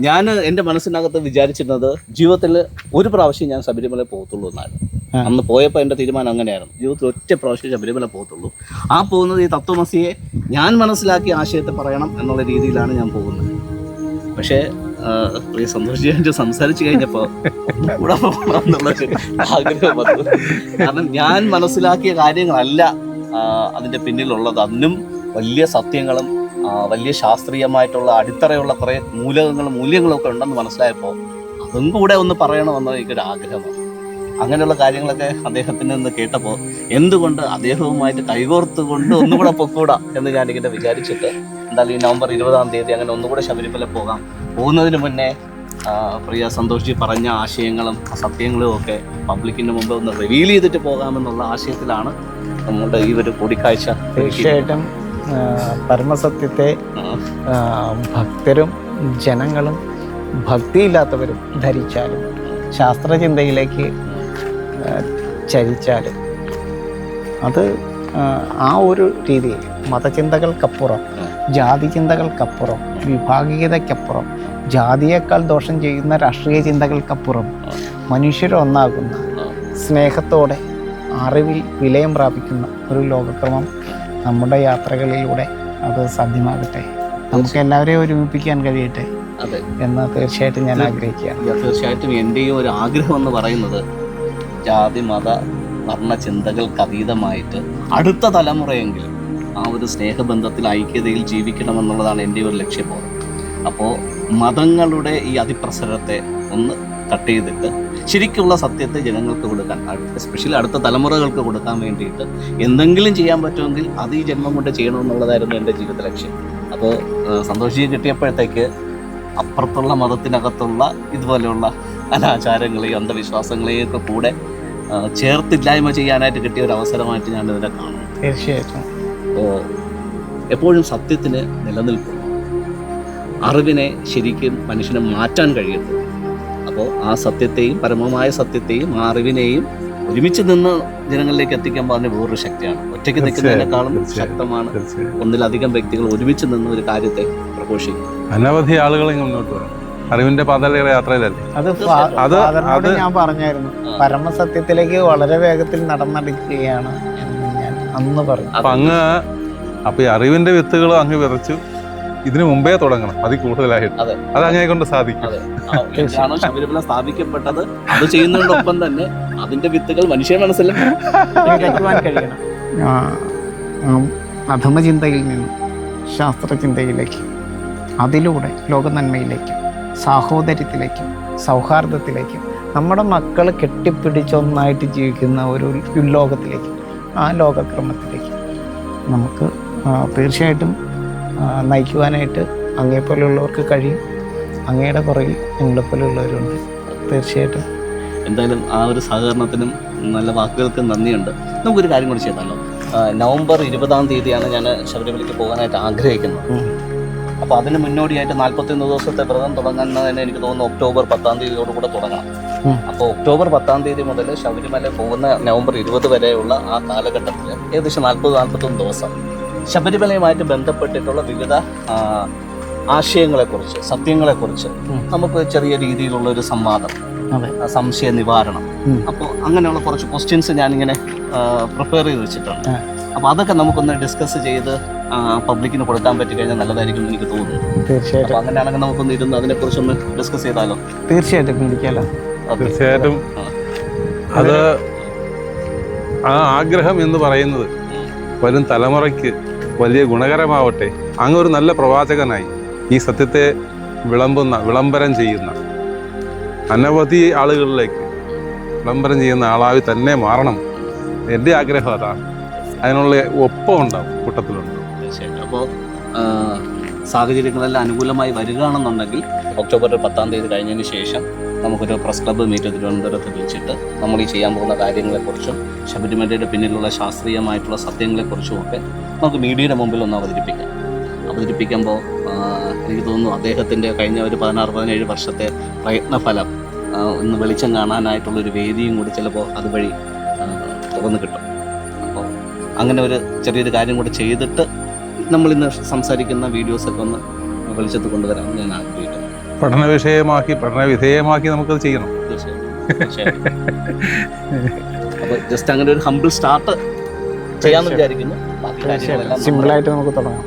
ഞാൻ എന്റെ മനസ്സിനകത്ത് വിചാരിച്ചിരുന്നത് ജീവിതത്തിൽ ഒരു പ്രാവശ്യം ഞാൻ ശബരിമല പോകത്തുള്ളൂ എന്നാണ്. അന്ന് പോയപ്പോൾ എന്റെ തീരുമാനം അങ്ങനെയായിരുന്നു. ജീവിതത്തിൽ ഒറ്റ പ്രാവശ്യം ശബരിമല പോകത്തുള്ളൂ. ആ പോകുന്നത് ഈ തത്വമസിയെ ഞാൻ മനസ്സിലാക്കി ആശയത്തെ പറയണം എന്നുള്ള രീതിയിലാണ് ഞാൻ പോകുന്നത്. പക്ഷേ പ്രിയ സന്തോഷിച്ച് സംസാരിച്ചു കഴിഞ്ഞപ്പോൾ കൂടെ പോകണം എന്നുള്ളൊരു ആഗ്രഹം വന്നു. കാരണം ഞാൻ മനസ്സിലാക്കിയ കാര്യങ്ങളല്ല അതിന്റെ പിന്നിലുള്ളത്. അന്നും വലിയ സത്യങ്ങളും വലിയ ശാസ്ത്രീയമായിട്ടുള്ള അടിത്തറയുള്ള കുറേ മൂലകങ്ങളും മൂല്യങ്ങളും ഒക്കെ ഉണ്ടെന്ന് മനസ്സിലായപ്പോൾ അതും കൂടെ ഒന്ന് പറയണമെന്ന് എനിക്കൊരു ആഗ്രഹമാണ് അങ്ങനെയുള്ള കാര്യങ്ങളൊക്കെ അദ്ദേഹത്തിൽ നിന്ന് കേട്ടപ്പോൾ എന്തുകൊണ്ട് അദ്ദേഹവുമായിട്ട് കൈകോർത്തുകൊണ്ട് ഒന്നുകൂടെ പൊക്കൂടാ എന്ന് ഞാനിങ്ങനെ വിചാരിച്ചിട്ട് എന്തായാലും ഈ നവംബർ ഇരുപതാം തീയതി അങ്ങനെ ഒന്നുകൂടെ ശബരിമല പോകാം. പോകുന്നതിന് മുന്നേ പ്രിയ സന്തോഷ് പറഞ്ഞ ആശയങ്ങളും സത്യങ്ങളും ഒക്കെ പബ്ലിക്കിന് മുമ്പ് ഒന്ന് റിവീൽ ചെയ്തിട്ട് പോകാമെന്നുള്ള ആശയത്തിലാണ് നമ്മുടെ ഈ ഒരു കൂടിക്കാഴ്ച തീർച്ചയായിട്ടും. പരമസത്യത്തെ ഭക്തരും ജനങ്ങളും ഭക്തിയില്ലാത്തവരും ധരിച്ചാലും ശാസ്ത്രചിന്തയിലേക്ക് ചരിച്ചാലും അത് ആ ഒരു രീതിയിൽ മതചിന്തകൾക്കപ്പുറം ജാതി ചിന്തകൾക്കപ്പുറം വിഭാഗീയതയ്ക്കപ്പുറം ജാതിയേക്കാൾ ദോഷം ചെയ്യുന്ന രാഷ്ട്രീയ ചിന്തകൾക്കപ്പുറം മനുഷ്യരൊന്നാകുന്ന സ്നേഹത്തോടെ അറിവിൽ വിലയം പ്രാപിക്കുന്ന ഒരു ലോകക്രമം നമ്മുടെ യാത്രകളിലൂടെ അത് സാധ്യമാകട്ടെ. നമുക്ക് എല്ലാവരെയും ഒരുമിപ്പിക്കാൻ കഴിയട്ടെ അതെ. എന്ന് തീർച്ചയായിട്ടും ഞാൻ ആഗ്രഹിക്കുകയാണ്. തീർച്ചയായിട്ടും എന്റെയും ഒരു ആഗ്രഹം എന്ന് പറയുന്നത് ജാതി മത വർണ ചിന്തകൾക്ക് അതീതമായിട്ട് അടുത്ത തലമുറയെങ്കിലും ആ ഒരു സ്നേഹബന്ധത്തിൽ ഐക്യതയിൽ ജീവിക്കണമെന്നുള്ളതാണ് എന്റെ ഒരു ലക്ഷ്യബോധം അപ്പോൾ മതങ്ങളുടെ ഈ അതിപ്രസരത്തെ ഒന്ന് കട്ട് ചെയ്തിട്ട് ശരിക്കുള്ള സത്യത്തെ ജനങ്ങൾക്ക് കൊടുക്കാൻ എസ്പെഷ്യലി അടുത്ത തലമുറകൾക്ക് കൊടുക്കാൻ വേണ്ടിയിട്ട് എന്തെങ്കിലും ചെയ്യാൻ പറ്റുമെങ്കിൽ അത് ഈ ജന്മം കൊണ്ട് ചെയ്യണമെന്നുള്ളതായിരുന്നു എന്റെ ജീവിത ലക്ഷ്യം. അപ്പോൾ സന്തോഷിയെ കിട്ടിയപ്പോഴത്തേക്ക് അപ്പുറത്തുള്ള മതത്തിനകത്തുള്ള ഇതുപോലെയുള്ള അനാചാരങ്ങളെയും അന്ധവിശ്വാസങ്ങളെയും ഒക്കെ കൂടെ ചേർത്തില്ലായ്മ ചെയ്യാനായിട്ട് കിട്ടിയ ഒരു അവസരമായിട്ട് ഞാൻ ഇതിനെ കാണുന്നു തീർച്ചയായിട്ടും. അപ്പോൾ എപ്പോഴും സത്യത്തിന് നിലനിൽക്കും അറിവിനെ ശരിക്കും മനുഷ്യനെ മാറ്റാൻ കഴിയത്തുള്ളൂ അപ്പോൾ ആ സത്യത്തെയും പരമമായ സത്യത്തെയും ആ അറിവിനെയും ഒരുമിച്ച് നിന്ന് ജനങ്ങളിലേക്ക് എത്തിക്കാൻ പറഞ്ഞ വേറൊരു ശക്തിയാണ്. ഒറ്റയ്ക്ക് നിൽക്കുന്നതിനേക്കാളും. ശക്തമാണ്. ഒന്നിലധികം വ്യക്തികൾ ഒരുമിച്ച് നിന്ന് ഒരു കാര്യത്തെ പ്രഘോഷിക്കും. അനവധി ആളുകൾ മുന്നോട്ട് വരും അറിവിന്റെ പാതയുടെ യാത്രയിലല്ലേ? അത് അത് അത് ഞാൻ പറഞ്ഞായിരുന്നു. പരമസത്യത്തിലേക്ക് വളരെ വേഗത്തിൽ നടന്നടിക്കുകയാണ് എന്ന് ഞാൻ അന്ന് പറഞ്ഞു. അപ്പൊ അങ്ങ് അപ്പൊ ഈ അറിവിന്റെ വിത്തുകൾ അങ്ങ് വിതച്ചു ഇതിനു മുമ്പേ തുടങ്ങണം. അതിൽ കൂടുതലായിട്ട്. അതെ. അങ്ങനെ കൊണ്ട് സാധിക്കും. ശബരിമല സ്ഥാപിക്കപ്പെട്ടത്? അത് ചെയ്യുന്നതിനോടൊപ്പം തന്നെ അതിന്റെ വിത്തുകൾ മനുഷ്യ മനസ്സിൽ അധമചിന്തയിൽ നിന്നും ശാസ്ത്രചിന്തയിലേക്ക് അതിലൂടെ ലോകനന്മയിലേക്കും സാഹോദര്യത്തിലേക്കും സൗഹാർദ്ദത്തിലേക്കും നമ്മുടെ മക്കൾ കെട്ടിപ്പിടിച്ചൊന്നായിട്ട് ജീവിക്കുന്ന ഒരു ലോകത്തിലേക്ക് ആ ലോകക്രമത്തിലേക്ക് നമുക്ക് തീർച്ചയായിട്ടും നയിക്കുവാനായിട്ട് അങ്ങേപ്പോലെയുള്ളവർക്ക് കഴിയും. അങ്ങയുടെ പുറകിൽ ഞങ്ങളെപ്പോലെയുള്ളവരുണ്ട് തീർച്ചയായിട്ടും. എന്തായാലും ആ ഒരു സഹകരണത്തിനും നല്ല വാക്കുകൾക്ക് നന്ദിയുണ്ട്. നമുക്കൊരു കാര്യം കൂടി ചെയ്താലോ? നവംബർ ഇരുപതാം തീയതിയാണ് ഞാൻ ശബരിമലയ്ക്ക് പോകാനായിട്ട് ആഗ്രഹിക്കുന്നത്. അപ്പോൾ അതിന് മുന്നോടിയായിട്ട് നാൽപ്പത്തൊന്ന് ദിവസത്തെ വ്രതം തുടങ്ങുന്നതിന് എനിക്ക് തോന്നുന്നു ഒക്ടോബർ പത്താം തീയതിയോടുകൂടെ തുടങ്ങണം. അപ്പോൾ ഒക്ടോബർ പത്താം തീയതി മുതൽ ശബരിമല പോകുന്ന നവംബർ ഇരുപത് വരെയുള്ള ആ കാലഘട്ടത്തിൽ ഏകദേശം നാൽപ്പത് നാൽപ്പത്തൊന്ന് ദിവസം. ശബരിമലയുമായിട്ട് ബന്ധപ്പെട്ടിട്ടുള്ള വിവിധ ആശയങ്ങളെക്കുറിച്ച് സത്യങ്ങളെക്കുറിച്ച്. നമുക്ക് ചെറിയ രീതിയിലുള്ള ഒരു സംവാദം അതെ. ആ, സംശയ നിവാരണം. അപ്പോൾ അങ്ങനെയുള്ള കുറച്ച് ക്വസ്റ്റ്യൻസ് ഞാനിങ്ങനെ പ്രിപ്പയർ ചെയ്ത് വെച്ചിട്ടുണ്ട്. അപ്പോൾ അതൊക്കെ നമുക്കൊന്ന് ഡിസ്കസ് ചെയ്ത് പബ്ലിക്കിന് കൊടുക്കാൻ പറ്റി കഴിഞ്ഞാൽ നല്ലതായിരിക്കും എന്ന് എനിക്ക് തോന്നുന്നു. തീർച്ചയായിട്ടും. അപ്പോൾ അങ്ങനെയാണെങ്കിൽ നമുക്കൊന്ന് ഇരുന്ന് അതിനെക്കുറിച്ചൊന്ന് ഡിസ്കസ് ചെയ്താലോ? തീർച്ചയായിട്ടും. തീർച്ചയായിട്ടും. അത് ആ ആഗ്രഹം എന്ന് പറയുന്നത് വരും തലമുറയ്ക്ക് വലിയ ഗുണകരമാവട്ടെ. അങ്ങ് ഒരു നല്ല പ്രവാചകനായി ഈ സത്യത്തെ വിളമ്പുന്ന വിളംബരം ചെയ്യുന്ന അനവധി ആളുകളിലേക്ക് വിളംബരം ചെയ്യുന്ന ആളായി തന്നെ മാറണം. എന്റെ ആഗ്രഹം അതാണ് അതിനുള്ള ഒപ്പം ഉണ്ടാവും കൂട്ടത്തിലുണ്ട്. അപ്പോൾ സാഹചര്യങ്ങളെല്ലാം അനുകൂലമായി വരികയാണെന്നുണ്ടെങ്കിൽ ഒക്ടോബർ പത്താം തീയതി കഴിഞ്ഞതിന് ശേഷം നമുക്കൊരു പ്രസ് ക്ലബ്ബ് മീറ്റ് തിരുവനന്തപുരത്ത് വിളിച്ചിട്ട് നമ്മൾ ഈ ചെയ്യാൻ പോകുന്ന കാര്യങ്ങളെക്കുറിച്ചും ശബരിമലയുടെ പിന്നിലുള്ള ശാസ്ത്രീയമായിട്ടുള്ള സത്യങ്ങളെക്കുറിച്ചും ഒക്കെ നമുക്ക് മീഡിയയുടെ മുമ്പിൽ ഒന്ന് അവതരിപ്പിക്കാം. അവതരിപ്പിക്കുമ്പോൾ എനിക്ക് തോന്നുന്നു അദ്ദേഹത്തിന്റെ കഴിഞ്ഞ ഒരു പതിനാറ് പതിനേഴ് വർഷത്തെ പ്രയത്നഫലം ഒന്ന് വെളിച്ചം കാണാനായിട്ടുള്ളൊരു വേദിയും കൂടി ചിലപ്പോൾ അതുവഴി തുറന്നു കിട്ടും. അപ്പോൾ അങ്ങനെ ഒരു ചെറിയൊരു കാര്യം കൂടി ചെയ്തിട്ട് നമ്മളിന്ന് സംസാരിക്കുന്ന വീഡിയോസൊക്കെ ഒന്ന് വെളിച്ചത്ത് കൊണ്ടുവരാൻ ഞാൻ ആഗ്രഹിക്കുന്നു. പഠന വിഷയമാക്കി പഠന വിധേയമാക്കി നമുക്കത് ചെയ്യണം. ജസ്റ്റ് അങ്ങനെ ഒരു ഹംബിൾ സ്റ്റാർട്ട് ചെയ്യാന്ന് വിചാരിക്കുന്നു. സിമ്പിളായിട്ട് നമുക്ക് തുടങ്ങാം.